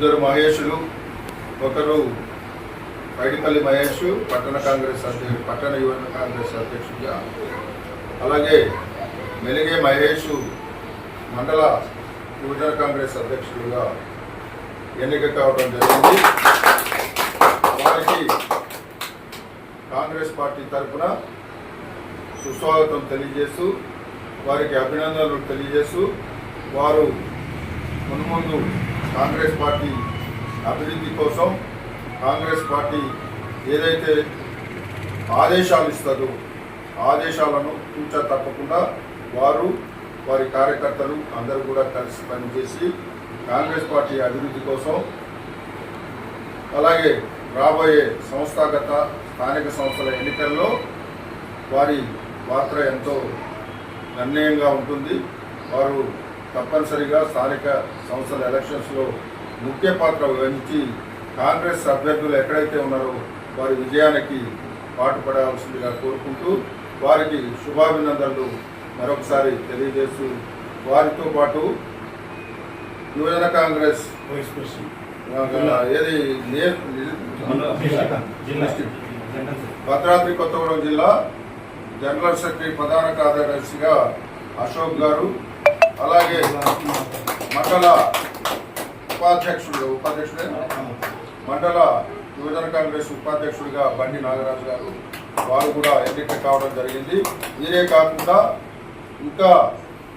ఇద్దరు మహేషులు ఒకరు పైడిపల్లి మహేష్ పట్టణ కాంగ్రెస్ అధ్యక్షుడు పట్టణ యువన కాంగ్రెస్ అధ్యక్షుడిగా. అలాగే మెలిగే మహేష్ మండల యువజన కాంగ్రెస్ అధ్యక్షుడిగా ఎన్నిక కావడం జరిగింది. వారికి కాంగ్రెస్ పార్టీ తరఫున సుస్వాగతం తెలియజేస్తూ వారికి అభినందనలు తెలియజేస్తూ వారు మున్ముందు కాంగ్రెస్ పార్టీ అభివృద్ధి కోసం కాంగ్రెస్ పార్టీ ఏదైతే ఆదేశాలు ఇస్తుందో ఆదేశాలను తూచా తప్పకుండా వారు వారి కార్యకర్తలు అందరూ కూడా కలిసి పనిచేసి కాంగ్రెస్ పార్టీ అభివృద్ధి కోసం అలాగే రాబోయే సంస్థాగత స్థానిక సంస్థల ఎన్నికల్లో వారి పాత్ర ఎంతో గణనీయంగా ఉంటుంది. వారు తప్పనిసరిగా స్థానిక సంస్థల ఎలక్షన్స్లో ముఖ్య పాత్ర వహించి కాంగ్రెస్ అభ్యర్థులు ఎక్కడైతే ఉన్నారో వారి విజయానికి పాటుపడాల్సిందిగా కోరుకుంటూ వారికి శుభాభినందనలు మరొకసారి తెలియజేస్తూ వారితో పాటు యువజన కాంగ్రెస్ వైస్ ప్రెసిడెంట్. ఆ, ఏది భద్రాద్రి కొత్తగూడెం జిల్లా జనరల్ సెక్రటరీ ప్రధాన కార్యదర్శిగా అశోక్ గారు అలాగే మండల ఉపాధ్యక్షుడు ఉపాధ్యక్షుడే? మండల యువజన కాంగ్రెస్ ఉపాధ్యక్షుడిగా బండి నాగరాజు గారు వారు కూడా ఎన్నిక కావడం జరిగింది. మీరే కాకుండా ఇంకా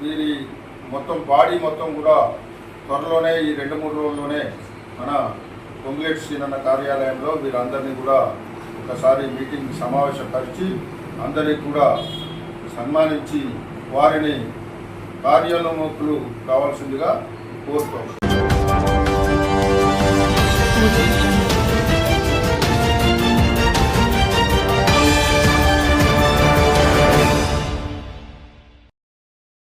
వీరి మొత్తం బాడీ మొత్తం కూడా త్వరలోనే ఈ రెండు మూడు రోజుల్లోనే మన పొంగులేటి సీనన్న కార్యాలయంలో వీరందరినీ కూడా ఒకసారి మీటింగ్ సమావేశపరిచి అందరికీ కూడా సన్మానించి వారిని కార్యోన్ముఖులు కావాల్సిందిగా కోరుతాం